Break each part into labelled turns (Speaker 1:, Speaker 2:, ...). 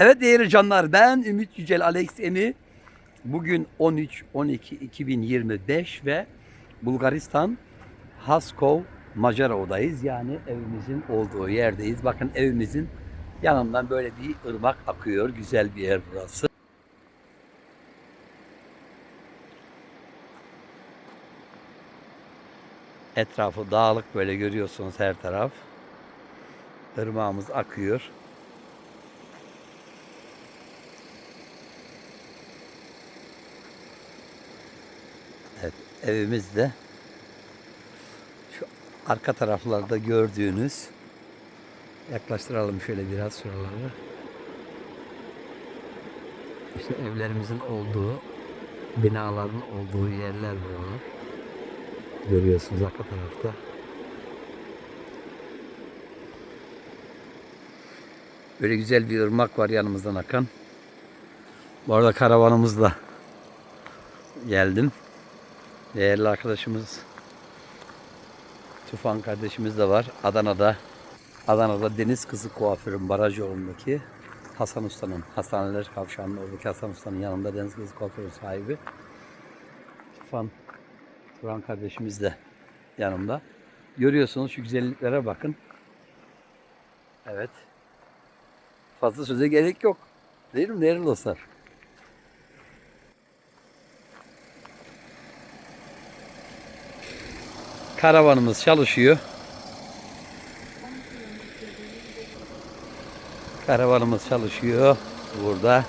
Speaker 1: Evet değerli canlar ben Ümit Yücel Alex Emi. Bugün 13-12-2025 ve Bulgaristan Haskov Macarov'dayız. Yani evimizin olduğu yerdeyiz. Bakın evimizin yanından böyle bir ırmak akıyor. Güzel bir yer burası. Etrafı dağlık böyle görüyorsunuz her taraf. Irmağımız akıyor. Evet, evimizde şu arka taraflarda gördüğünüz yaklaştıralım şöyle biraz şuraları. İşte evlerimizin olduğu, binaların olduğu yerler buralar. Görüyorsunuz arka tarafta. Böyle güzel bir ırmak var yanımızdan akan. Bu arada karavanımızla geldim. Değerli arkadaşımız Tufan kardeşimiz de var. Adana'da Adana'da Deniz Kızı Kuaförün baraj yolundaki Hasan Usta'nın Hastaneler Kavşağı'nın oradaki Hasan Usta'nın yanında Deniz Kızı Kuaförün sahibi Tufan Turan kardeşimiz de yanımda. Görüyorsunuz şu güzelliklere bakın. Evet. Fazla söze gerek yok. Değil mi değerli dostlar? Karavanımız çalışıyor. Karavanımız çalışıyor burada.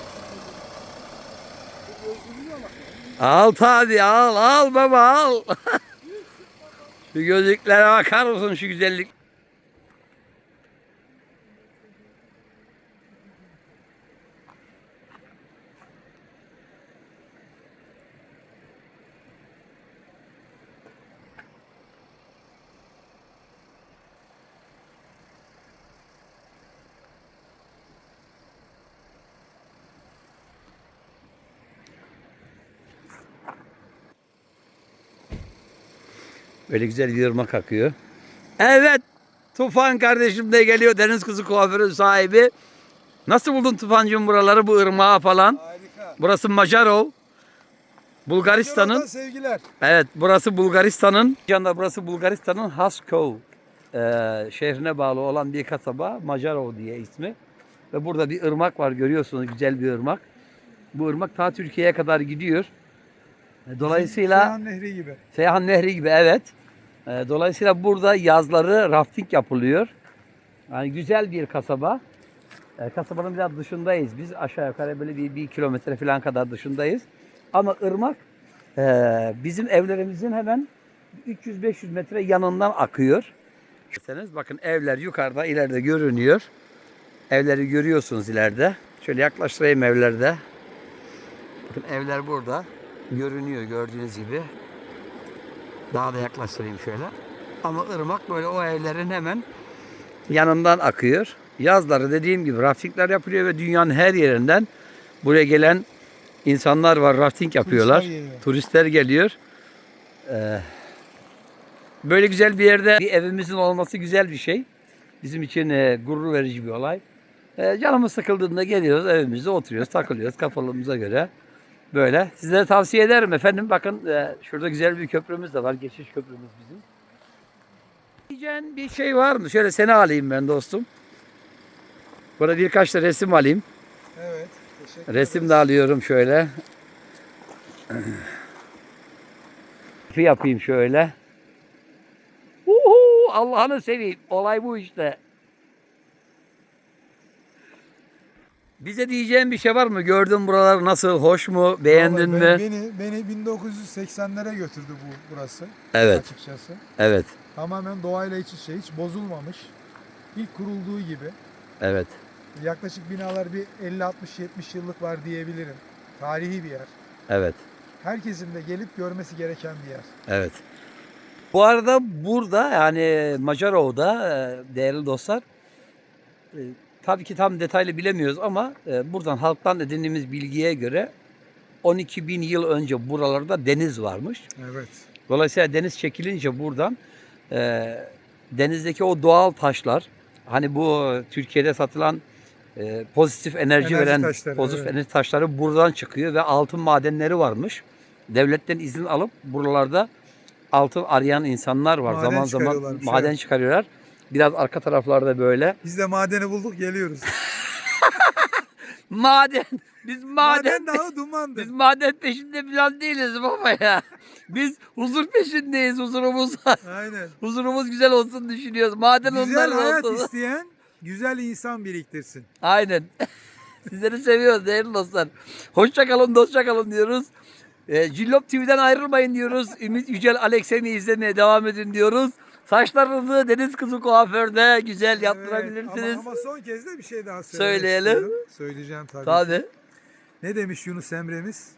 Speaker 1: Al tabi al al baba al. şu gözlüklere bakar mısın şu güzellik? Böyle güzel bir ırmak akıyor. Evet. Tufan kardeşim de geliyor. Deniz kızı kuaförün sahibi. Nasıl buldun Tufancığım buraları bu ırmağı falan?
Speaker 2: Harika.
Speaker 1: Burası Macarov. Bulgaristan'ın.
Speaker 2: Sevgiler.
Speaker 1: Evet burası Bulgaristan'ın. Canda burası Bulgaristan'ın Haskov e, şehrine bağlı olan bir kasaba. Macarov diye ismi. Ve burada bir ırmak var görüyorsunuz güzel bir ırmak. Bu ırmak ta Türkiye'ye kadar gidiyor. Dolayısıyla
Speaker 2: Seyhan Nehri gibi.
Speaker 1: Seyhan Nehri gibi evet. E, Dolayısıyla burada yazları rafting yapılıyor. Yani güzel bir kasaba. E, Kasabanın biraz dışındayız. Biz aşağı yukarı böyle bir, bir kilometre falan kadar dışındayız. Ama ırmak e, bizim evlerimizin hemen 300-500 metre yanından akıyor. Görürseniz bakın evler yukarıda ileride görünüyor. Evleri görüyorsunuz ileride. Şöyle yaklaştırayım evlerde. Bakın evler burada. Görünüyor gördüğünüz gibi. Daha da yaklaştırayım şöyle. Ama ırmak böyle o evlerin hemen yanından akıyor. Yazları dediğim gibi raftingler yapılıyor ve dünyanın her yerinden buraya gelen insanlar var rafting yapıyorlar.
Speaker 2: Turistler geliyor.
Speaker 1: Turistler geliyor. Ee, böyle güzel bir yerde bir evimizin olması güzel bir şey. Bizim için e, gurur verici bir olay. E, canımız sıkıldığında geliyoruz evimizde oturuyoruz takılıyoruz kafalığımıza göre. Böyle. Sizlere tavsiye ederim efendim. Bakın e, şurada güzel bir köprümüz de var. Geçiş köprümüz bizim. Diyeceğin bir şey var mı? Şöyle seni alayım ben dostum. Burada birkaç da resim alayım.
Speaker 2: Evet. Teşekkür
Speaker 1: Resim de alıyorum şöyle. Yapayım şöyle. Uhu, Allah'ını seveyim. Olay bu işte. Bize diyeceğin bir şey var mı? Gördün buralar nasıl? Hoş mu? Beğendin
Speaker 2: Vallahi
Speaker 1: mi?
Speaker 2: Beni, beni 1980'lere götürdü bu burası.
Speaker 1: Evet.
Speaker 2: Açıkçası.
Speaker 1: Evet.
Speaker 2: Tamamen doğayla iç içe hiç bozulmamış. İlk kurulduğu gibi.
Speaker 1: Evet.
Speaker 2: Yaklaşık binalar bir 50-60-70 yıllık var diyebilirim. Tarihi bir yer.
Speaker 1: Evet.
Speaker 2: Herkesin de gelip görmesi gereken bir yer.
Speaker 1: Evet. Bu arada burada yani Macarov'da e, değerli dostlar e, tabii ki tam detaylı bilemiyoruz ama e, buradan halktan edindiğimiz bilgiye göre 12 bin yıl önce buralarda deniz varmış.
Speaker 2: Evet.
Speaker 1: Dolayısıyla deniz çekilince buradan e, denizdeki o doğal taşlar hani bu Türkiye'de satılan e, pozitif enerji,
Speaker 2: Enerji
Speaker 1: veren
Speaker 2: taşları,
Speaker 1: pozitif
Speaker 2: evet.
Speaker 1: enerji taşları buradan çıkıyor ve altın madenleri varmış. Devletten izin alıp buralarda altın arayan insanlar var.
Speaker 2: Maden
Speaker 1: zaman zaman maden
Speaker 2: evet.
Speaker 1: çıkarıyorlar. Biraz arka taraflarda böyle.
Speaker 2: Biz de madeni bulduk geliyoruz.
Speaker 1: Maden. Biz maden.
Speaker 2: Maden dağı dumandır.
Speaker 1: Biz maden peşinde falan değiliz baba ya. Biz huzur peşindeyiz huzurumuz.
Speaker 2: Aynen.
Speaker 1: huzurumuz güzel olsun düşünüyoruz. Maden
Speaker 2: Güzel
Speaker 1: onların
Speaker 2: hayat
Speaker 1: olsun.
Speaker 2: isteyen güzel insan biriktirsin.
Speaker 1: Aynen. Sizleri seviyoruz değerli dostlar. Hoşça kalın, dostça kalın diyoruz. E, Cillop TV'den ayrılmayın diyoruz. Ümit Yücel Alexemi izlemeye devam edin diyoruz. Saçlarınızı Deniz Kızı kuaförde güzel yaptırabilirsiniz.
Speaker 2: Evet, ama, ama son kez de bir şey daha
Speaker 1: Söyleyelim.
Speaker 2: istiyorum. Söyleyeceğim tabii.
Speaker 1: Tabii.
Speaker 2: Ne demiş Yunus Emre'miz?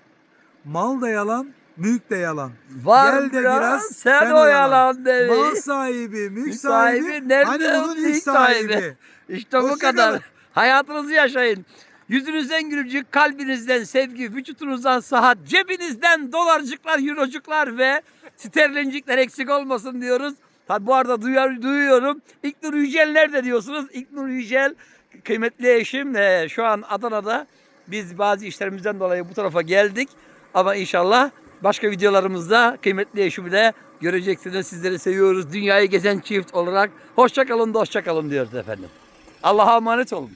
Speaker 2: Mal da yalan, mülk de yalan.
Speaker 1: Var
Speaker 2: Gel de
Speaker 1: biraz,
Speaker 2: biraz,
Speaker 1: sen,
Speaker 2: sen
Speaker 1: oyalan
Speaker 2: Mal
Speaker 1: demiş.
Speaker 2: sahibi, mülk sahibi,
Speaker 1: sahibi, nerede
Speaker 2: hani
Speaker 1: o
Speaker 2: bunun ilk sahibi.
Speaker 1: sahibi? İşte bu
Speaker 2: Hoşça
Speaker 1: kadar.
Speaker 2: kalın.
Speaker 1: Hayatınızı yaşayın. Yüzünüzden gülücük, kalbinizden sevgi, vücutunuzdan sıhhat, cebinizden dolarcıklar, eurocuklar ve sterlincikler eksik olmasın diyoruz. Tabi bu arada duyar, duyuyorum. İlknur Yücel nerede diyorsunuz? İlknur Yücel kıymetli eşim e, şu an Adana'da. Biz bazı işlerimizden dolayı bu tarafa geldik. Ama inşallah başka videolarımızda kıymetli eşimi göreceksiniz. Sizleri seviyoruz. Dünyayı gezen çift olarak. Hoşça kalın, hoşça kalın diyoruz efendim. Allah'a emanet olun.